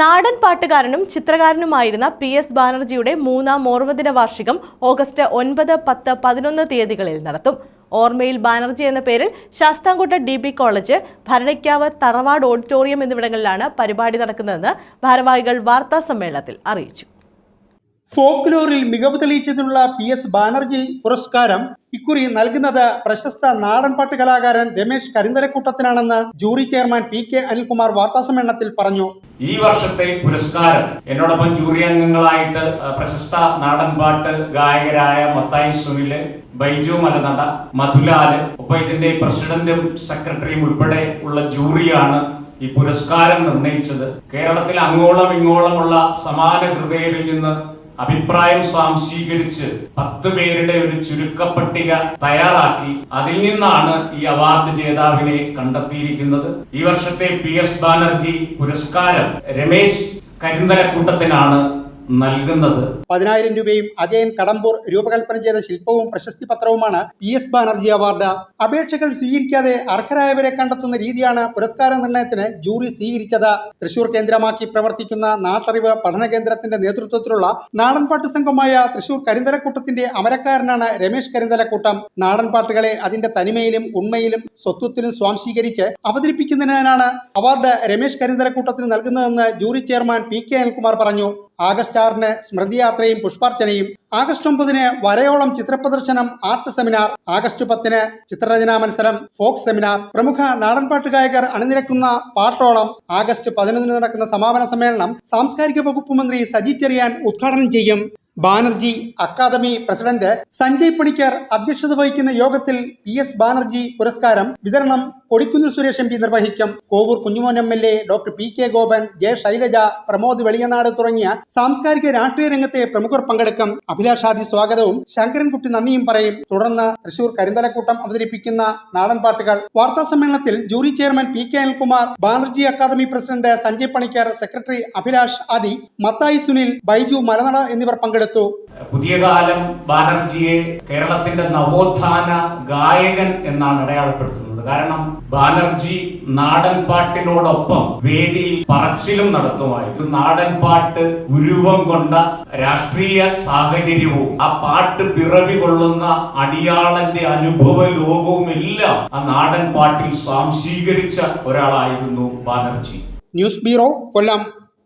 നാടൻ പാട്ടുകാരനും ചിത്രകാരനുമായിരുന്ന P S ബാനർജിയുടെ മൂന്നാം ഓർമ്മദിന വാർഷികം ഓഗസ്റ്റ് ഒൻപത് പത്ത് പതിനൊന്ന് തീയതികളിൽ നടത്തും. ഓർമ്മയിൽ ബാനർജി എന്ന പേരിൽ Sasthamkotta D B college Bharanikkavu തറവാട് ഓഡിറ്റോറിയം എന്നിവിടങ്ങളിലാണ് പരിപാടി നടക്കുന്നതെന്ന് ഭാരവാഹികൾ വാർത്താ സമ്മേളനത്തിൽ അറിയിച്ചു. ഫോക്ലോറിൽ മികവ് തെളിയിച്ചതിനുള്ള പി എസ് ബാനർജി പുരസ്കാരം ഇക്കുറി നൽകുന്നത് പ്രശസ്ത നാടൻപാട്ട് കലാകാരൻ Ramesh കരിന്തരക്കൂട്ടത്തിനാണെന്ന് jury chairman P K Anilkumar വാർത്താസമ്മേളനത്തിൽ പറഞ്ഞു. ഈ വർഷത്തെ പുരസ്കാരം എന്നോടൊപ്പം ജൂറി അംഗങ്ങളായിട്ട് പ്രശസ്ത നാടൻപാട്ട് ഗായകരായ മത്തായി സുനിൽ ബൈജു മലനട മധുലാൽ ഒപ്പം ഇതിന്റെ പ്രസിഡന്റും സെക്രട്ടറിയും ഉൾപ്പെടെ ഉള്ള ജൂറിയാണ് ഈ പുരസ്കാരം നിർണയിച്ചത്. കേരളത്തിൽ അങ്ങോളം ഇങ്ങോളമുള്ള സമാന ഹൃദയരിൽ നിന്ന് അഭിപ്രായം സ്വാംശീകരിച്ച് പത്ത് പേരുടെ ഒരു ചുരുക്കപ്പട്ടിക തയ്യാറാക്കി അതിൽ നിന്നാണ് ഈ അവാർഡ് ജേതാവിനെ കണ്ടെത്തിയിരിക്കുന്നത്. ഈ വർഷത്തെ പി എസ് ബാനർജി പുരസ്കാരം രമേശ് കരിന്തലക്കൂട്ടത്തിനാണ് നൽകുന്നത്. പതിനായിരം രൂപയും അജയൻ കടമ്പൂർ രൂപകൽപ്പന ചെയ്ത ശില്പവും പ്രശസ്തി പത്രവുമാണ് പി എസ് ബാനർജി അവാർഡ്. അപേക്ഷകൾ സ്വീകരിക്കാതെ അർഹരായവരെ കണ്ടെത്തുന്ന രീതിയാണ് പുരസ്കാര നിർണയത്തിന് ജൂറി സ്വീകരിച്ചത്. തൃശൂർ കേന്ദ്രമാക്കി പ്രവർത്തിക്കുന്ന നാട്ടറിവ് പഠന കേന്ദ്രത്തിന്റെ നേതൃത്വത്തിലുള്ള നാടൻപാട്ട് സംഘമായ തൃശൂർ കരിന്തലക്കൂട്ടത്തിന്റെ അമരക്കാരനാണ് രമേശ് കരിന്തലക്കൂട്ടം. നാടൻപാട്ടുകളെ അതിന്റെ തനിമയിലും ഉണ്മയിലും സ്വത്വത്തിലും സ്വാംശീകരിച്ച് അവതരിപ്പിക്കുന്നതിനാണ് അവാർഡ് രമേശ് കരിന്തലക്കൂട്ടത്തിന് നൽകുന്നതെന്ന് jury chairman P K Anilkumar പറഞ്ഞു. ആഗസ്റ്റ് ആറിന് സ്മൃതിയാത്രയും പുഷ്പാർച്ചനയും ആഗസ്റ്റ് ഒമ്പതിന് വരയോളം ചിത്രപ്രദർശനം ആർട്ട് സെമിനാർ ആഗസ്റ്റ് പത്തിന് ചിത്രരചനാ മത്സരം ഫോക്സ് സെമിനാർ പ്രമുഖ നാടൻപാട്ട് ഗായകർ അണിനിരക്കുന്ന പാട്ടോളം ആഗസ്റ്റ് പതിനൊന്നിന് നടക്കുന്ന സമാപന സമ്മേളനം സാംസ്കാരിക വകുപ്പ് മന്ത്രി സജി ചെറിയാൻ ഉദ്ഘാടനം ചെയ്യും. ബാനർജി അക്കാദമി പ്രസിഡന്റ് സഞ്ജയ് പണിക്കർ അധ്യക്ഷത വഹിക്കുന്ന യോഗത്തിൽ പി എസ് ബാനർജി പുരസ്കാരം വിതരണം കൊടിക്കുന്നിൽ സുരേഷ് എം പി നിർവഹിക്കും. Kovoor Kunjumon M L A doctor P K Gopan J Shailaja Pramod Veliyanad തുടങ്ങിയ സാംസ്കാരിക രാഷ്ട്രീയ രംഗത്തെ പ്രമുഖർ പങ്കെടുക്കും. അഭിലാഷാദി സ്വാഗതവും ശങ്കരൻകുട്ടി നന്ദിയും പറയും. തുടർന്ന് തൃശൂർ കരിന്തലക്കൂട്ടം അവതരിപ്പിക്കുന്ന നാടൻ പാട്ടുകൾ. വാർത്താ സമ്മേളനത്തിൽ jury chairman P K Anilkumar Banerjee academy president Sanjay Panicker secretary Abhilash Adi Mathai Sunil Baiju Malanada എന്നിവർ പങ്കെടുത്തു. പുതിയ കാലം ബാനർജിയെ കേരളത്തിന്റെ നവോത്ഥാന ഗായകൻ എന്നാണ് അടയാളപ്പെടുത്തുന്നത്. കാരണം ബാനർജി നാടൻ പാട്ടിനോടൊപ്പം വേദിയിൽ പറച്ചിലും നടത്തുമായിരുന്നു. നാടൻ പാട്ട് ഉരുവം കൊണ്ട രാഷ്ട്രീയ സാഹചര്യവും ആ പാട്ട് പിറവി കൊള്ളുന്ന അടിയാളന്റെ അനുഭവ ലോകവും എല്ലാം ആ നാടൻ പാട്ടിൽ സ്വാംശീകരിച്ച ഒരാളായിരുന്നു ബാനർജി. ന്യൂസ് ബ്യൂറോ കൊല്ലം.